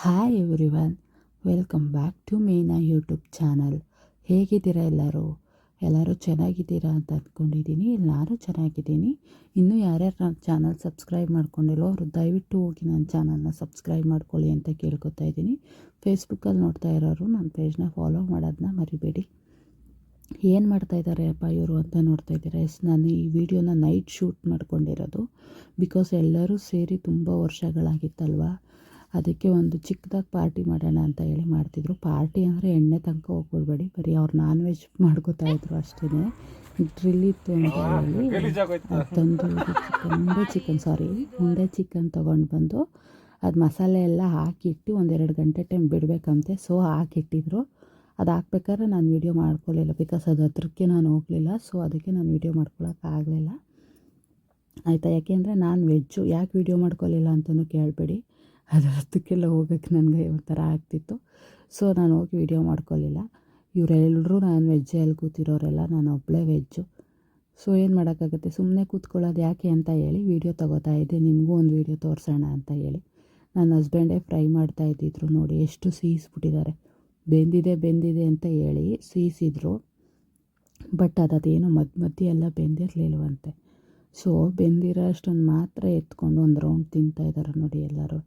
Hi everyone welcome back to Meena YouTube channel ಹೇಗಿದ್ದೀರಾ ಎಲ್ಲರೂ? ಎಲ್ಲರೂ ಚೆನ್ನಾಗಿದ್ದೀರಾ ಅಂತ ಅಂದ್ಕೊಂಡಿದ್ದೀನಿ ನಾನು ಚೆನ್ನಾಗಿದ್ದೀನಿ. ಇನ್ನೂ ಯಾರ್ಯಾರು ನನ್ನ ಚಾನಲ್ ಸಬ್ಸ್ಕ್ರೈಬ್ ಮಾಡ್ಕೊಂಡಿಲ್ಲೋ ಅವರು ದಯವಿಟ್ಟು ಹೋಗಿ ನನ್ನ ಚಾನಲ್ನ ಸಬ್ಸ್ಕ್ರೈಬ್ ಮಾಡ್ಕೊಳ್ಳಿ ಅಂತ ಕೇಳ್ಕೊತಾ ಇದ್ದೀನಿ. ಫೇಸ್ಬುಕ್ಕಲ್ಲಿ ನೋಡ್ತಾ ಇರೋರು ನನ್ನ ಪೇಜ್ನ ಫಾಲೋ ಮಾಡೋದನ್ನ ಮರಿಬೇಡಿ. ಏನು ಮಾಡ್ತಾ ಇದ್ದಾರೆ ಅಪ್ಪ ಇವರು ಅಂತ ನೋಡ್ತಾ ಇದ್ದೀರಾ? ಎಸ್, ನಾನು ಈ ವಿಡಿಯೋನ ನೈಟ್ ಶೂಟ್ ಮಾಡ್ಕೊಂಡಿರೋದು. ಬಿಕಾಸ್ ಎಲ್ಲರೂ ಸೇರಿ ತುಂಬ ವರ್ಷಗಳಾಗಿತ್ತಲ್ವಾ? ಅದಕ್ಕೆ ಒಂದು ಚಿಕ್ಕದಾಗಿ ಪಾರ್ಟಿ ಮಾಡೋಣ ಅಂತ ಹೇಳಿ ಮಾಡ್ತಿದ್ರು. ಪಾರ್ಟಿ ಅಂದರೆ ಎಣ್ಣೆ ತನಕ ಹೋಗ್ಬಿಡ್ಬೇಡಿ. ಬರೀ ಅವ್ರು ನಾನ್ ವೆಜ್ ಮಾಡ್ಕೋತಾ ಇದ್ರು ಅಷ್ಟೇ ಡ್ರಿಲ್ ಇತ್ತು ಅಂತ ಹೇಳಿ. ತಂದೂರಿ ಚಿಕನ್ ಉಂಡೆ ಚಿಕನ್ ಸಾರಿ ಉಂಡೆ ಚಿಕನ್ ತೊಗೊಂಡು ಬಂದು ಅದು ಮಸಾಲೆ ಎಲ್ಲ ಹಾಕಿಟ್ಟು ಒಂದೆರಡು ಗಂಟೆ ಟೈಮ್ ಬಿಡಬೇಕಂತೆ. ಸೊ ಹಾಕಿಟ್ಟಿದ್ರು. ಅದು ಹಾಕ್ಬೇಕಾದ್ರೆ ನಾನು ವೀಡಿಯೋ ಮಾಡ್ಕೊಳ್ಳಿಲ್ಲ ಬಿಕಾಸ್ ಅದು ಹತ್ರಕ್ಕೆ ನಾನು ಹೋಗಲಿಲ್ಲ. ಸೊ ಅದಕ್ಕೆ ನಾನು ವೀಡಿಯೋ ಮಾಡ್ಕೊಳಕ್ಕಾಗಲಿಲ್ಲ ಆಯಿತಾ? ಯಾಕೆಂದರೆ ನಾನು ವೆಜ್ಜು ಯಾಕೆ ವೀಡಿಯೋ ಮಾಡ್ಕೊಳ್ಳಿಲ್ಲ ಅಂತಲೂ ಕೇಳಬೇಡಿ. ಅದು ಅದಕ್ಕೆಲ್ಲ ಹೋಗೋಕ್ಕೆ ನನಗೆ ಒಂಥರ ಆಗ್ತಿತ್ತು. ಸೊ ನಾನು ಹೋಗಿ ವೀಡಿಯೋ ಮಾಡ್ಕೊಳ್ಳಿಲ್ಲ ಇವರೆಲ್ಲರೂ ನಾನು ವೆಜ್ಜಲ್ಲಿ ಕೂತಿರೋರೆಲ್ಲ, ನಾನು ಒಬ್ಬಳೇ ವೆಜ್ಜು ಸೊ ಏನು ಮಾಡೋಕ್ಕಾಗುತ್ತೆ? ಸುಮ್ಮನೆ ಕೂತ್ಕೊಳ್ಳೋದು ಯಾಕೆ ಅಂತ ಹೇಳಿ ವೀಡಿಯೋ ತೊಗೋತಾ ಇದ್ದೆ. ನಿಮಗೂ ಒಂದು ವೀಡಿಯೋ ತೋರಿಸೋಣ ಅಂತ ಹೇಳಿ. ನನ್ನ ಹಸ್ಬೆಂಡೇ ಫ್ರೈ ಮಾಡ್ತಾ ಇದ್ದಿದ್ರು ನೋಡಿ, ಎಷ್ಟು ಸೀಸ್ಬಿಟ್ಟಿದ್ದಾರೆ. ಬೆಂದಿದೆ ಬೆಂದಿದೆ ಅಂತ ಹೇಳಿ ಸೀಸಿದ್ರು. ಬಟ್ ಅದೇನೋ ಮಧ್ಯ ಮಧ್ಯೆ ಎಲ್ಲ ಬೆಂದಿರಲಿಲ್ವಂತೆ. ಸೊ ಬೆಂದಿರೋ ಅಷ್ಟೊಂದು ಮಾತ್ರ ಎತ್ಕೊಂಡು ಒಂದು ರೌಂಡ್ ತಿಂತಾಯಿದ್ದಾರೆ ನೋಡಿ ಎಲ್ಲರೂ.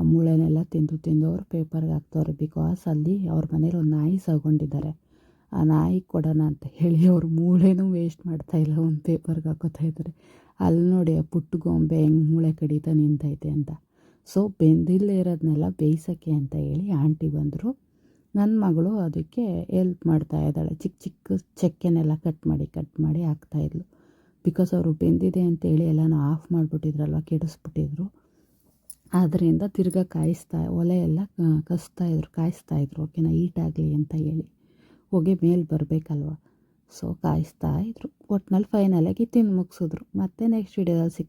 ಆ ಮೂಳೆನೆಲ್ಲ ತಿಂದು ತಿಂದು ಅವ್ರು ಪೇಪರ್ಗೆ ಹಾಕ್ತವ್ರೆ ಬಿಕಾಸ್ ಅಲ್ಲಿ ಅವ್ರ ಮನೇಲಿ ಒಂದು ನಾಯಿ ಸಾಕೊಂಡಿದ್ದಾರೆ ಆ ನಾಯಿ ಕೊಡೋಣ ಅಂತ ಹೇಳಿ ಅವ್ರ ಮೂಳೆನೂ ವೇಸ್ಟ್ ಮಾಡ್ತಾ ಇಲ್ಲ, ಒಂದು ಪೇಪರ್ಗೆ ಹಾಕೋತಾ ಇದ್ದಾರೆ. ಅಲ್ಲಿ ನೋಡಿ ಆ ಪುಟ್ಟ ಗೊಂಬೆ ಹೆಂಗೆ ಮೂಳೆ ಕಡಿತಾ ನಿಂತೈತೆ ಅಂತ. ಸೊ ಬೆಂದಿಲ್ಲೇ ಇರೋದನ್ನೆಲ್ಲ ಬೇಯಿಸೋಕ್ಕೆ ಅಂತ ಹೇಳಿ ಆಂಟಿ ಬಂದರು. ನನ್ನ ಮಗಳು ಅದಕ್ಕೆ ಎಲ್ಪ್ ಮಾಡ್ತಾ ಇದ್ದಾಳೆ. ಚಿಕ್ಕ ಚಿಕ್ಕ ಚಕ್ಕೆನೆಲ್ಲ ಕಟ್ ಮಾಡಿ ಕಟ್ ಮಾಡಿ ಹಾಕ್ತಾಯಿದ್ಲು ಬಿಕಾಸ್ ಅವರು ಬೆಂದಿದೆ ಅಂತೇಳಿ ಎಲ್ಲನೂ ಆಫ್ ಮಾಡಿಬಿಟ್ಟಿದ್ರಲ್ವ, ಕೆಡಿಸ್ಬಿಟ್ಟಿದ್ರು. ಆದ್ದರಿಂದ ತಿರ್ಗಾ ಕಾಯಿಸ್ತಾ ಒಲೆ ಎಲ್ಲ ಕಸ್ತಾಯಿದ್ರು ಕಾಯಿಸ್ತಾಯಿದ್ರು ಓಕೆನಾ? ಈಟಾಗಲಿ ಅಂತ ಹೇಳಿ. ಹೊಗೆ ಮೇಲೆ ಬರಬೇಕಲ್ವ? ಸೊ ಕಾಯಿಸ್ತಾ ಇದ್ರು. ಒಟ್ನಲ್ಲಿ ಫೈನಲಾಗಿ ತಿಂದು ಮುಗಿಸಿದ್ರು. ಮತ್ತೆ ನೆಕ್ಸ್ಟ್ ವಿಡಿಯೋದಲ್ಲಿ ಸಿಕ್